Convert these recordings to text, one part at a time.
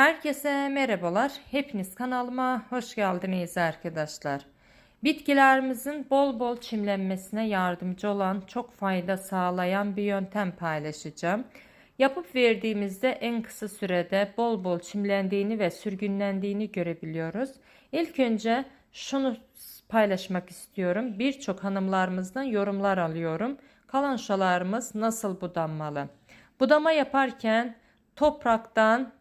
Herkese merhabalar. Hepiniz kanalıma hoş geldiniz arkadaşlar. Bitkilerimizin bol bol çimlenmesine yardımcı olan çok fayda sağlayan bir yöntem paylaşacağım. Yapıp verdiğimizde en kısa sürede bol bol çimlendiğini ve sürgünlendiğini görebiliyoruz. İlk önce şunu paylaşmak istiyorum. Birçok hanımlarımızdan yorumlar alıyorum. Kalançalarımız nasıl budanmalı? Budama yaparken topraktan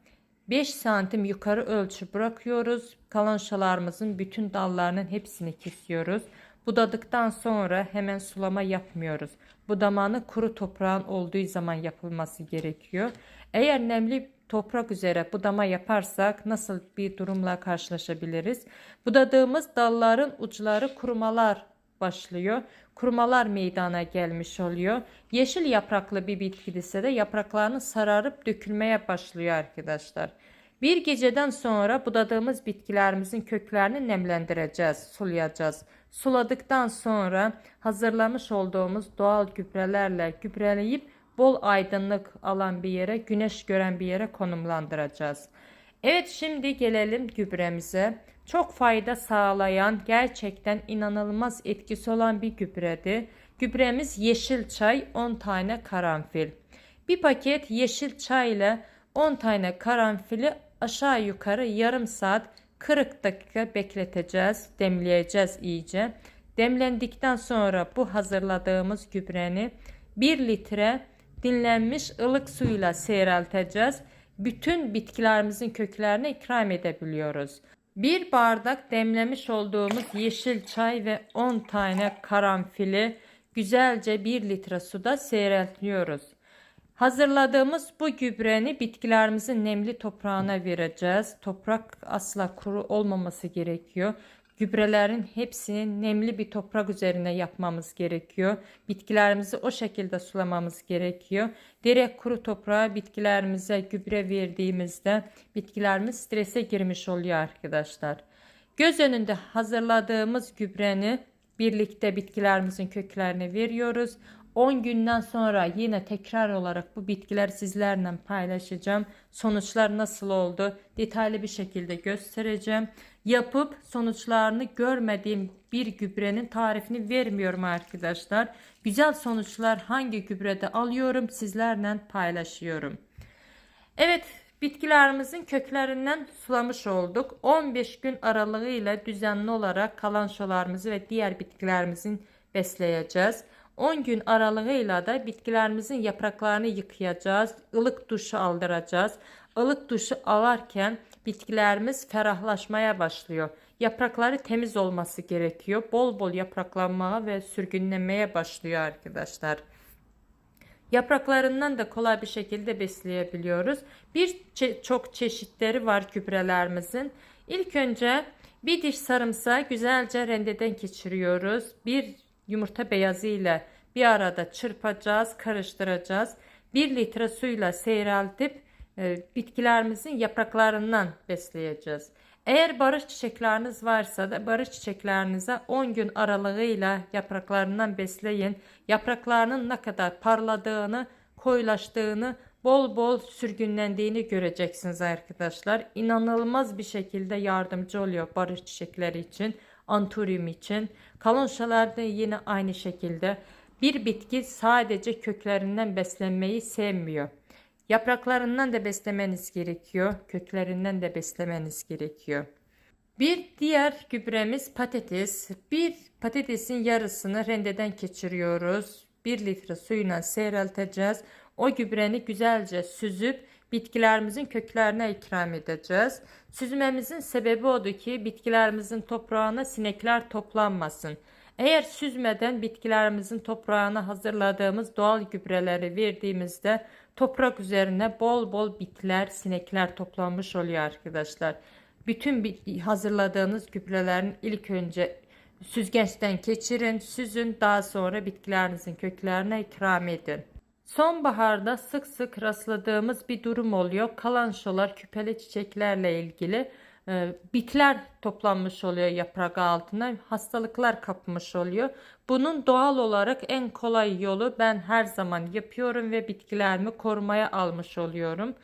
5 santim yukarı ölçü bırakıyoruz. Kalançalarımızın bütün dallarının hepsini kesiyoruz. Budadıktan sonra hemen sulama yapmıyoruz. Budamanı kuru toprağın olduğu zaman yapılması gerekiyor. Eğer nemli toprak üzere budama yaparsak nasıl bir durumla karşılaşabiliriz? Budadığımız dalların uçları kurumalar başlıyor. Kurumalar meydana gelmiş oluyor. Yeşil yapraklı bir bitki ise de yapraklarını sararıp dökülmeye başlıyor arkadaşlar. Bir geceden sonra budadığımız bitkilerimizin köklerini nemlendireceğiz, sulayacağız. Suladıktan sonra hazırlamış olduğumuz doğal gübrelerle gübreleyip bol aydınlık alan bir yere, güneş gören bir yere konumlandıracağız. Evet şimdi gelelim gübremize. Çok fayda sağlayan, gerçekten inanılmaz etkisi olan bir gübredir. Gübremiz yeşil çay, 10 tane karanfil. Bir paket yeşil çay ile 10 tane karanfili aşağı yukarı yarım saat 40 dakika bekleteceğiz, demleyeceğiz iyice. Demlendikten sonra bu hazırladığımız gübreni 1 litre dinlenmiş ılık suyla seyrelteceğiz. Bütün bitkilerimizin köklerine ikram edebiliyoruz. Bir bardak demlemiş olduğumuz yeşil çay ve 10 tane karanfili güzelce 1 litre suda seyreltiyoruz. Hazırladığımız bu gübreni bitkilerimizin nemli toprağına vereceğiz. Toprak asla kuru olmaması gerekiyor. Gübrelerin hepsini nemli bir toprak üzerine yapmamız gerekiyor. Bitkilerimizi o şekilde sulamamız gerekiyor. Direkt kuru toprağa bitkilerimize gübre verdiğimizde bitkilerimiz strese girmiş oluyor arkadaşlar. Göz önünde hazırladığımız gübreni birlikte bitkilerimizin köklerine veriyoruz. 10 günden sonra yine tekrar olarak bu bitkiler sizlerle paylaşacağım. Sonuçlar nasıl oldu detaylı bir şekilde göstereceğim. Yapıp sonuçlarını görmediğim bir gübrenin tarifini vermiyorum arkadaşlar. Güzel sonuçlar hangi gübrede alıyorum sizlerle paylaşıyorum. Evet bitkilerimizin köklerinden sulamış olduk. 15 gün aralığıyla düzenli olarak kalançolarımızı ve diğer bitkilerimizin besleyeceğiz. 10 gün aralığıyla da bitkilerimizin yapraklarını yıkayacağız. ılık duşu aldıracağız. Ilık duşu alarken bitkilerimiz ferahlaşmaya başlıyor. Yaprakları temiz olması gerekiyor. Bol bol yapraklanmaya ve sürgünlemeye başlıyor arkadaşlar. Yapraklarından da kolay bir şekilde besleyebiliyoruz. Bir çe çok çeşitleri var gübrelerimizin. İlk önce bir diş sarımsağı güzelce rendeden geçiriyoruz. Bir yumurta beyazı ile bir arada çırpacağız, karıştıracağız. 1 litre suyla seyreltip e, bitkilerimizin yapraklarından besleyeceğiz. Eğer barış çiçekleriniz varsa da barış çiçeklerinize 10 gün aralığıyla yapraklarından besleyin. Yapraklarının ne kadar parladığını, koyulaştığını, bol bol sürgünlendiğini göreceksiniz arkadaşlar. İnanılmaz bir şekilde yardımcı oluyor barış çiçekleri için anturium için. Kalonşalar da yine aynı şekilde. Bir bitki sadece köklerinden beslenmeyi sevmiyor. Yapraklarından da beslemeniz gerekiyor. Köklerinden de beslemeniz gerekiyor. Bir diğer gübremiz patates. Bir patatesin yarısını rendeden geçiriyoruz. 1 litre suyuna seyrelteceğiz. O gübreni güzelce süzüp bitkilerimizin köklerine ikram edeceğiz. Süzmemizin sebebi odur ki bitkilerimizin toprağına sinekler toplanmasın. Eğer süzmeden bitkilerimizin toprağına hazırladığımız doğal gübreleri verdiğimizde toprak üzerine bol bol bitler, sinekler toplanmış oluyor arkadaşlar. Bütün hazırladığınız gübrelerin ilk önce süzgeçten geçirin, süzün daha sonra bitkilerinizin köklerine ikram edin. Sonbaharda sık sık rastladığımız bir durum oluyor. Kalançolar küpeli çiçeklerle ilgili e, bitler toplanmış oluyor yaprak altına. Hastalıklar kapmış oluyor. Bunun doğal olarak en kolay yolu ben her zaman yapıyorum ve bitkilerimi korumaya almış oluyorum.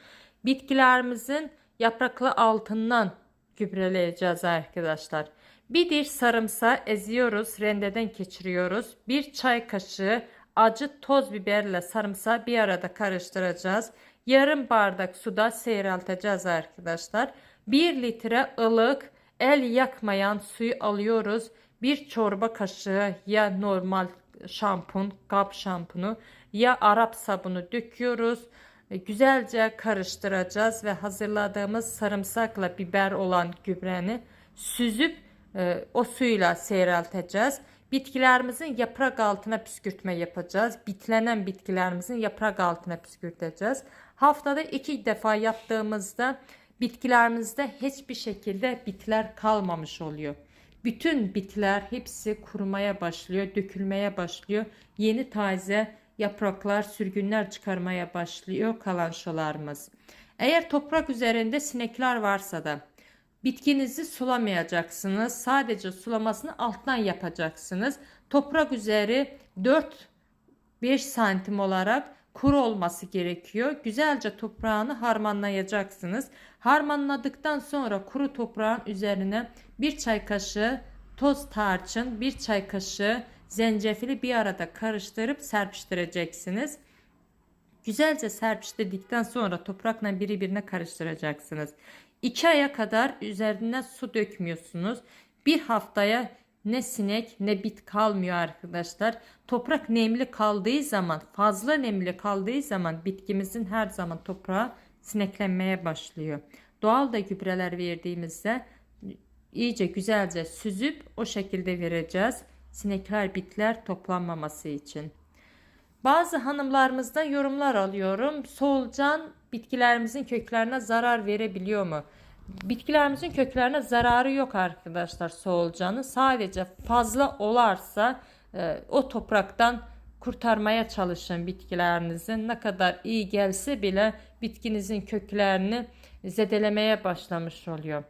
Bitkilerimizin yapraklı altından gübreleyeceğiz arkadaşlar. Bir diş sarımsağı eziyoruz, rendeden geçiriyoruz. Bir çay kaşığı acı toz biberle sarımsağı bir arada karıştıracağız. Yarım bardak suda seyrelteceğiz arkadaşlar. 1 litre ılık el yakmayan suyu alıyoruz. Bir çorba kaşığı ya normal şampun, kap şampunu ya Arap sabunu döküyoruz. Güzelce karıştıracağız ve hazırladığımız sarımsakla biber olan gübreni süzüp e, o suyla seyrelteceğiz. Bitkilerimizin yaprak altına püskürtme yapacağız. Bitlenen bitkilerimizin yaprak altına püskürteceğiz. Haftada iki defa yaptığımızda bitkilerimizde hiçbir şekilde bitler kalmamış oluyor. Bütün bitler hepsi kurumaya başlıyor, dökülmeye başlıyor. Yeni taze yapraklar, sürgünler çıkarmaya başlıyor kalançolarımız. Eğer toprak üzerinde sinekler varsa da bitkinizi sulamayacaksınız. Sadece sulamasını alttan yapacaksınız. Toprak üzeri 4-5 santim olarak kuru olması gerekiyor. Güzelce toprağını harmanlayacaksınız. Harmanladıktan sonra kuru toprağın üzerine bir çay kaşığı toz tarçın, bir çay kaşığı zencefili bir arada karıştırıp serpiştireceksiniz. Güzelce serpiştirdikten sonra toprakla birbirine karıştıracaksınız. 2 aya kadar üzerine su dökmüyorsunuz. Bir haftaya ne sinek ne bit kalmıyor arkadaşlar. Toprak nemli kaldığı zaman fazla nemli kaldığı zaman bitkimizin her zaman toprağa sineklenmeye başlıyor. Doğal da gübreler verdiğimizde iyice güzelce süzüp o şekilde vereceğiz. Sinekler bitler toplanmaması için. Bazı hanımlarımızdan yorumlar alıyorum. Solucan bitkilerimizin köklerine zarar verebiliyor mu? Bitkilerimizin köklerine zararı yok arkadaşlar solucanı. Sadece fazla olarsa e, o topraktan kurtarmaya çalışın bitkilerinizin. Ne kadar iyi gelse bile bitkinizin köklerini zedelemeye başlamış oluyor.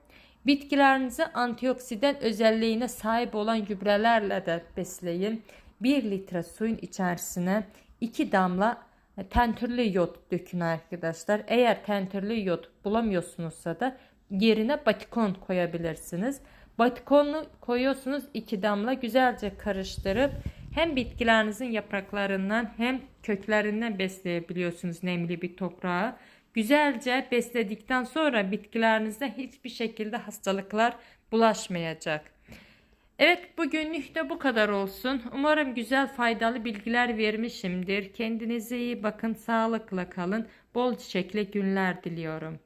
Bitkilerinizi antioksidan özelliğine sahip olan gübrelerle de besleyin. 1 litre suyun içerisine 2 damla tentürlü yod dökün arkadaşlar. Eğer tentürlü yod bulamıyorsunuzsa da yerine batikon koyabilirsiniz. Batikonu koyuyorsunuz 2 damla güzelce karıştırıp hem bitkilerinizin yapraklarından hem köklerinden besleyebiliyorsunuz nemli bir toprağı. Güzelce besledikten sonra bitkilerinizde hiçbir şekilde hastalıklar bulaşmayacak. Evet bugünlük de bu kadar olsun. Umarım güzel faydalı bilgiler vermişimdir. Kendinize iyi bakın, sağlıkla kalın. Bol çiçekli günler diliyorum.